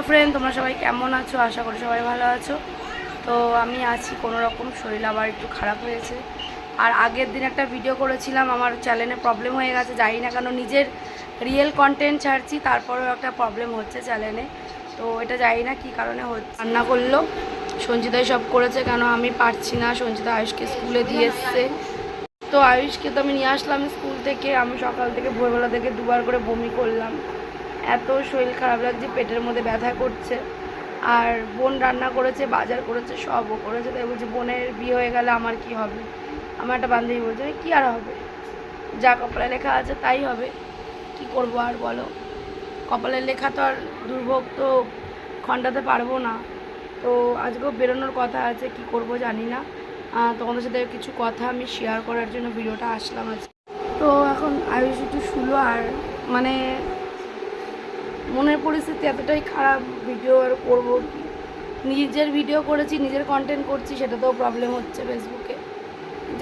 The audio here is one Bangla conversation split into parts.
হ্যালো ফ্রেন্ড তোমরা সবাই কেমন আছো? আশা করি সবাই ভালো আছো। তো আমি আছি কোনো রকম শরীর আবার একটু খারাপ হয়েছে। আর আগের দিন একটা ভিডিও করেছিলাম, আমার চ্যানেলে প্রবলেম হয়ে গেছে, জানি না কেন নিজের রিয়েল কন্টেন্ট ছাড়ছি, তারপরেও একটা প্রবলেম হচ্ছে চ্যানেলে তো এটা জানি না কী কারণে হচ্ছে। রান্না করল সঞ্চিতাই সব করেছে, কেন আমি পারছি না সঞ্চিতা আয়ুষকে স্কুলে দিয়ে এসছে। তো আয়ুষকে তো আমি নিয়ে আসলাম স্কুল থেকে, আমি সকাল থেকে ভোরবেলা থেকে দুবার করে বমি করলাম। এত শরীর খারাপ লাগছে, পেটের মধ্যে ব্যথা করছে। আর বোন রান্না করেছে, বাজার করেছে সবও করেছে। তাই বলছি, বোনের বিয়ে হয়ে গেলে আমার কি হবে? আমার একটা বান্ধবী বলছে, কী আর হবে? যা কপালে লেখা আছে তাই হবে। কি করব আর বলো? কপালের লেখা তো আর দুর্ভোগ তো খণ্ডাতে পারব না। তো আজকেও বেরোনোর কথা আছে, কি করব জানি না। তোমাদের সাথে কিছু কথা আমি শেয়ার করার জন্য ভিডিওটা আসলাম আজকে। তো এখন আয়ুষ একটু শুলো আর মানে মনের পরিস্থিতি এতটাই খারাপ ভিডিও আর করব কি? নিজের ভিডিও করেছি, নিজের কন্টেন্ট করছি, সেটাতেও প্রবলেম হচ্ছে ফেসবুকে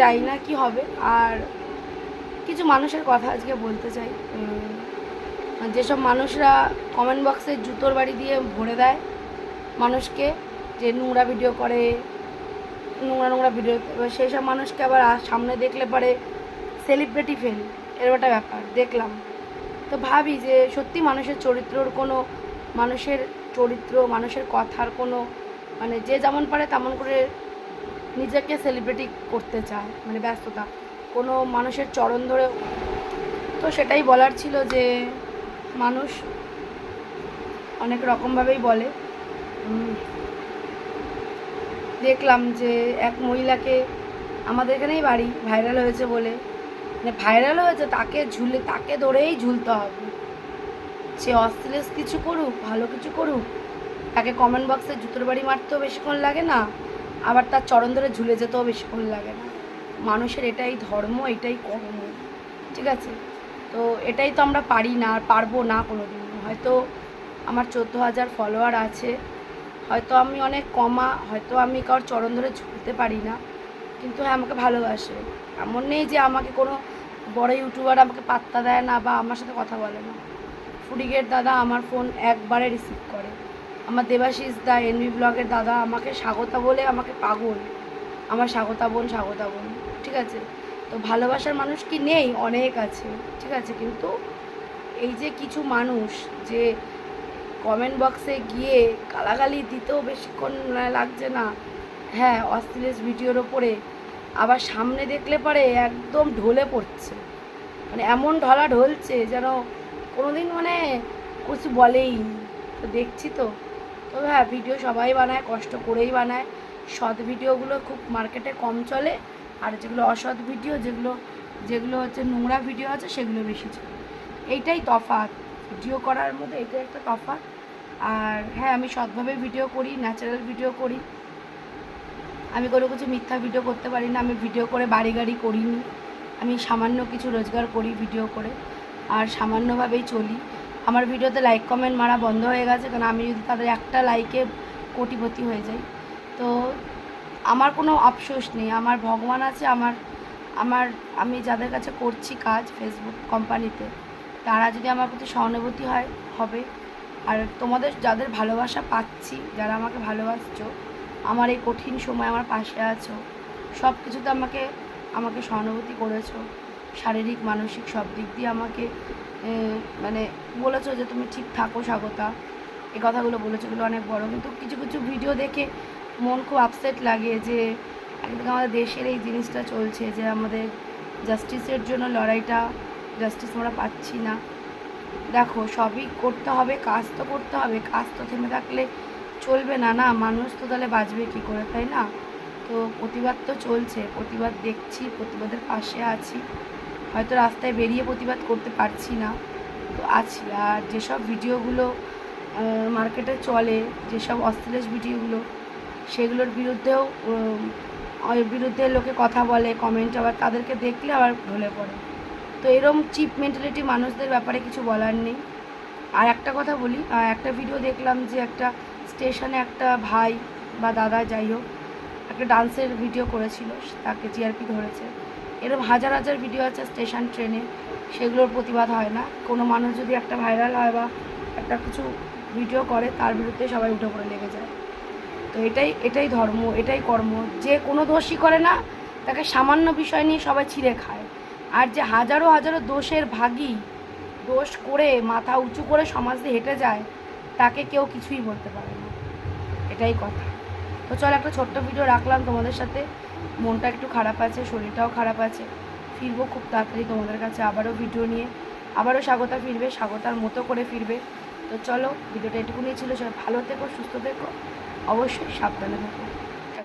জানি না কি হবে। আর কিছু মানুষের কথা আজকে বলতে চাই। যেসব মানুষরা কমেন্ট বক্সে জুতোর বাড়ি দিয়ে ভরে দেয়, মানুষকে যে নোংরা ভিডিও করে, নোংরা নোংরা ভিডিও সেই সব মানুষকে আবার সামনে দেখলে পরে সেলিব্রিটি ফেল এরকম একটা ব্যাপার। দেখলাম। তো ভাবি যে সত্যি মানুষের চরিত্রর কোনো মানুষের চরিত্র, মানুষের কথার কোনো মানে যে যেমন পারে তেমন করে নিজেকে সেলিব্রিটি করতে চায় মানে ব্যস্ততা। কোনো মানুষের চরণ ধরে তো সেটাই বলার ছিল যে মানুষ অনেক রকমভাবেই বলে। দেখলাম যে এক মহিলাকে আমাদের এখানেই বাড়ি ভাইরাল হয়েছে বলে মানে ভাইরাল হয়েছে, তাকে ঝুলে, তাকে ধরেই ঝুলতে হবে। সে অশ্লীল কিছু করুক, ভালো কিছু করুক, তাকে কমেন্ট বক্সে জুতোর বাড়ি মারতেও বেশিক্ষণ লাগে না, আবার তার চরণ ধরে ঝুলে যেতেও বেশিক্ষণ লাগে না। মানুষের এটাই ধর্ম, এটাই কর্ম, ঠিক আছে? তো এটাই তো আমরা পারি না আর পারব না কোনো দিন হয়তো আমার চোদ্দ হাজার ফলোয়ার আছে, হয়তো আমি অনেক কমা, হয়তো আমি কারোর চরণ ধরে ঝুলতে পারি না, কিন্তু হ্যাঁ আমাকে ভালোবাসে। এমন নেই যে আমাকে কোনো বড় ইউটিউবার আমাকে পাত্তা দেয় না বা আমার সাথে কথা বলে না। ফুডিগের দাদা আমার ফোন একবারে রিসিভ করে। আমার দেবাশিস দা, এনভি ব্লগের দাদা আমাকে স্বাগতা বলে আমাকে পাগল। আমার স্বাগতা বোন স্বাগতা বোন, ঠিক আছে? তো ভালোবাসার মানুষ কি নেই? অনেক আছে, ঠিক আছে? কিন্তু এই যে কিছু মানুষ যে কমেন্ট বক্সে গিয়ে গালাগালি দিতেও বেশিক্ষণ লাগছে না হ্যাঁ অশ্লীল ভিডিওর ওপরে আবার সামনে দেখলে পরে একদম ঢলে পড়ছে। মানে এমন ঢলা ঢলছে যেন কোনোদিন মানে কিছু বলেই তো দেখছি তো। তবে হ্যাঁ ভিডিও সবাই বানায়, কষ্ট করেই বানায়। সৎ ভিডিওগুলো খুব মার্কেটে কম চলে। আর যেগুলো অসৎ ভিডিও যেগুলো যেগুলো হচ্ছে নোংরা ভিডিও আছে, সেগুলো বেশি চলে। এইটাই তফাৎ। ভিডিও করার মধ্যে এটাই একটা তফাৎ। আর হ্যাঁ আমি সৎভাবে ভিডিও করি ন্যাচারাল ভিডিও করি। আমি কোনো কিছু মিথ্যা ভিডিও করতে পারি না, আমি ভিডিও করে বাড়ি গাড়ি করিনি। আমি সামান্য কিছু রোজগার করি ভিডিও করে, আর সামান্যভাবেই চলি। আমার ভিডিওতে লাইক কমেন্ট মারা বন্ধ হয়ে গেছে, কারণ আমি যদি তাদের একটা লাইকে কোটিপতি হয়ে যাই। তো আমার কোনো আফসোস নেই, আমার ভগবান আছে, আমার আমার, আমি যাদের কাছে করছি কাজ ফেসবুক কোম্পানিতে তারা যদি আমার প্রতি সহানুভূতি হয়, হবে। আর তোমাদের যাদের ভালোবাসা পাচ্ছি, যারা আমাকে ভালোবাসছো আমার এই কঠিন সময় আমার পাশে আছো। সব কিছুতে আমাকে আমাকে সহানুভূতি করেছ। শারীরিক, মানসিক সব দিক দিয়ে আমাকে মানে বলেছ যে তুমি ঠিক থাকো স্বাগতা। এই কথাগুলো বলেছ এগুলো অনেক বড়। কিন্তু কিছু কিছু ভিডিও দেখে মন খুব আপসেট লাগে যে একদিকে আমাদের দেশের এই জিনিসটা চলছে যে আমাদের জাস্টিসের জন্য লড়াইটা জাস্টিস আমরা পাচ্ছি না। দেখো, সবই করতে হবে, কাজ তো করতে হবে। কাজ তো থেমে থাকলে চলবে না না, মানুষ তো তাহলে বাঁচবে কী করে, তাই না? তো প্রতিবাদ তো চলছে, প্রতিবাদ দেখছি, প্রতিবাদের পাশে আছি। হয়তো রাস্তায় বেরিয়ে প্রতিবাদ করতে পারছি না। তো আছি, আর যেসব ভিডিওগুলো মার্কেটে চলে, যেসব অশ্লীল ভিডিওগুলো, সেগুলোর বিরুদ্ধেও বিরুদ্ধে লোকে কথা বলে কমেন্ট আবার তাদেরকে দেখলে আবার ঢলে পড়ে। তো এরম চিপ মেন্টালিটি মানুষদের ব্যাপারে কিছু বলার নেই। আর একটা কথা বলি একটা ভিডিও দেখলাম যে একটা স্টেশনে একটা ভাই বা দাদা যাই হোক, একটা ডান্সের ভিডিও করেছিল, তাকে জিআরপি ধরেছে। এরকম হাজার হাজার ভিডিও আছে স্টেশন ট্রেনে, সেগুলোর প্রতিবাদ হয় না। কোনো মানুষ যদি একটা ভাইরাল হয় বা একটা কিছু ভিডিও করে, তার বিরুদ্ধে সবাই উঠে পড়ে, লেগে যায়। তো এটাই এটাই ধর্ম, এটাই কর্ম। যে কোনো দোষই করে না, তাকে সামান্য বিষয় নিয়ে সবাই ছিঁড়ে খায়। আর যে হাজারো হাজারো দোষের ভাগী দোষ করে, মাথা উঁচু করে সমাজ হেঁটে যায় তাকে কেউ কিছুই বলতে পারে না। এটাই কথা। তো চল একটা ছোট্ট ভিডিও রাখলাম তোমাদের সাথে। মনটা একটু খারাপ আছে, শরীরটাও খারাপ আছে। ফিরবো খুব তাড়াতাড়ি তোমাদের কাছে আবারও ভিডিও নিয়ে। আবারও স্বাগতা ফিরবে, স্বাগতার মতো করে ফিরবে। তো চলো ভিডিওটা এটুকুনি ছিল। সবাই ভালো থেকো, সুস্থ থেকো। অবশ্যই সাবধানে থেকো।